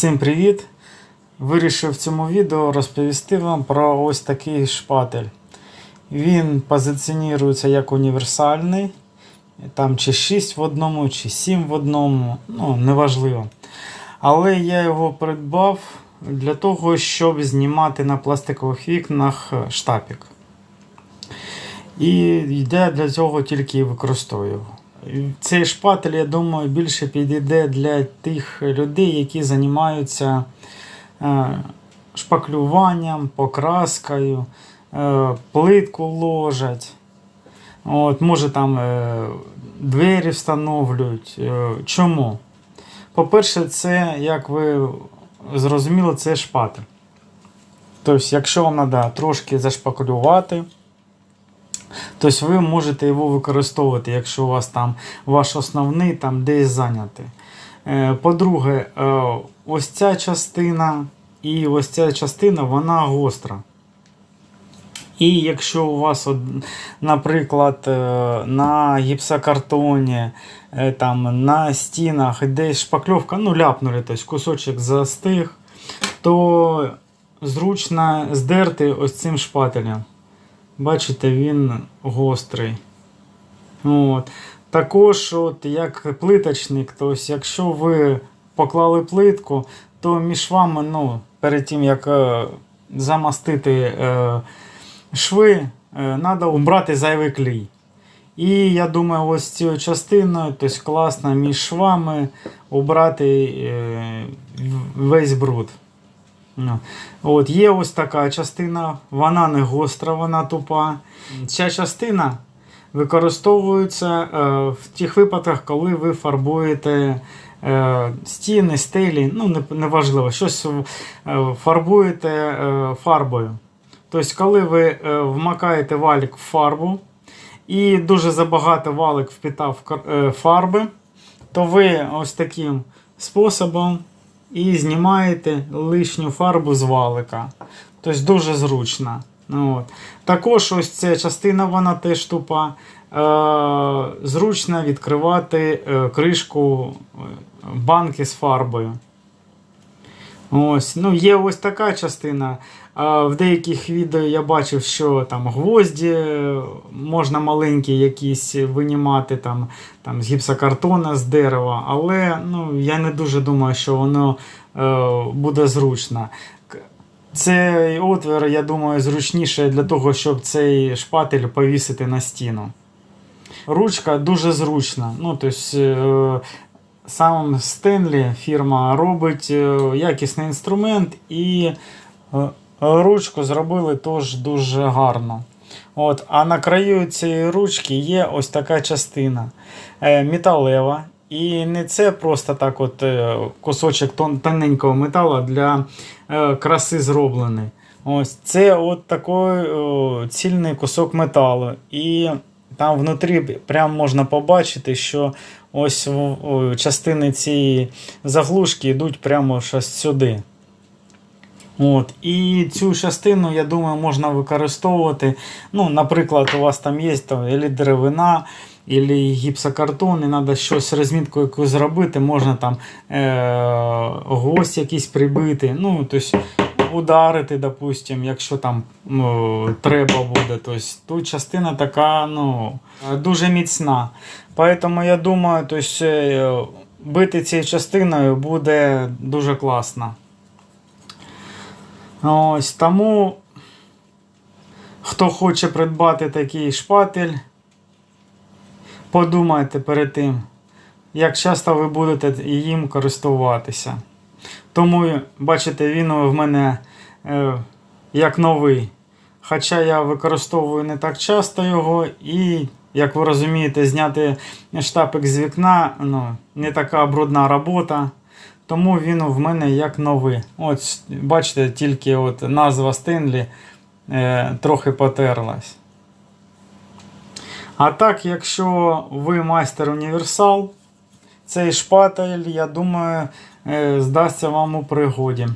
Всім привіт! Вирішив в цьому відео розповісти вам про ось такий шпатель. Він позиціонується як універсальний, там чи 6 в одному, чи 7 в одному, ну неважливо. Але я його придбав для того, щоб знімати на пластикових вікнах штапік. І я для цього тільки використовую. Цей шпатель, я думаю, більше підійде для тих людей, які займаються е, шпаклюванням, покраскою, е, плитку ложать. От, Може там е, двері встановлюють. Чому? По-перше, це, як ви зрозуміли, це шпатель. Тобто, якщо вам треба трошки зашпаклювати, Тобто ви можете його використовувати, якщо у вас там ваш основний там десь зайнятий. Е, По-друге, е, ось ця частина і ось ця частина вона гостра. І якщо у вас, наприклад, е, на гіпсокартоні, там, на стінах десь шпакльовка, ну ляпнули, тобто кусочок застиг, то зручно здерти ось цим шпателем. Бачите, він гострий. От. Також, от, як плиточник, тобто, якщо ви поклали плитку, то між вами, ну, перед тим як е, замастити е, шви, треба убрати зайвий клей. І я думаю, ось цією частиною, тобто класно між швами убрати е, весь бруд. Ну, От, Є ось така частина, вона не гостра, вона тупа. Ця частина використовується е, в тих випадках, коли ви фарбуєте е, стіни, стелі, ну не- неважливо, щось е, фарбуєте фарбою. Тобто, коли ви е, вмакаєте валік в фарбу і дуже забагато валик впітав е, фарби, то ви ось таким способом і знімаєте лишню фарбу з валика. Тобто дуже зручно. Ну, От. Також ось ця частина вона теж тупа. Е, зручно відкривати е, кришку е, банки з фарбою. Ось, ну Є ось така частина. В деяких відео я бачив, що там гвозді е, можна маленькі якісь винімати там, там, з гіпсокартона, з дерева, але ну, я не дуже думаю, що воно е, буде зручно. Цей отвір, я думаю, зручніше для того, щоб цей шпатель повісити на стіну. Ручка дуже зручна. Ну, тобто, сам Стенлі фірма робить е, якісний інструмент і ручку зробили теж дуже гарно. От, а на краю цієї ручки є ось така частина е, металева. І не це просто так от е, кусочок тон, тоненького металу для е, краси зроблений. Ось це от такий о, цільний кусок металу. І там внутрі прям можна побачити, що ось о, частини цієї заглушки йдуть прямо щось сюди. От. І цю частину, я думаю, можна використовувати. Ну, наприклад, у вас там є там, або деревина, або гіпсокартон, і треба щось розмітку якусь зробити, можна там е- гвоздь якийсь прибити. Ну, тобто, ударити, допустим, якщо там ну, треба буде. Тобто, тут частина така ну, дуже міцна. Поэтому я думаю, тобто, е, бити цією частиною буде дуже класно. Ось тому, хто хоче придбати такий шпатель, подумайте перед тим, як часто ви будете їм користуватися. Тому, бачите, він в мене е, як новий. Хоча я використовую не так часто його, і, як ви розумієте, зняти штапик з вікна ну, не така брудна робота. Тому він в мене як новий. От, Бачите, тільки от назва Стенлі е, трохи потерлась. А так, якщо ви майстер універсал, цей шпатель, я думаю, е, здасться вам у пригоді.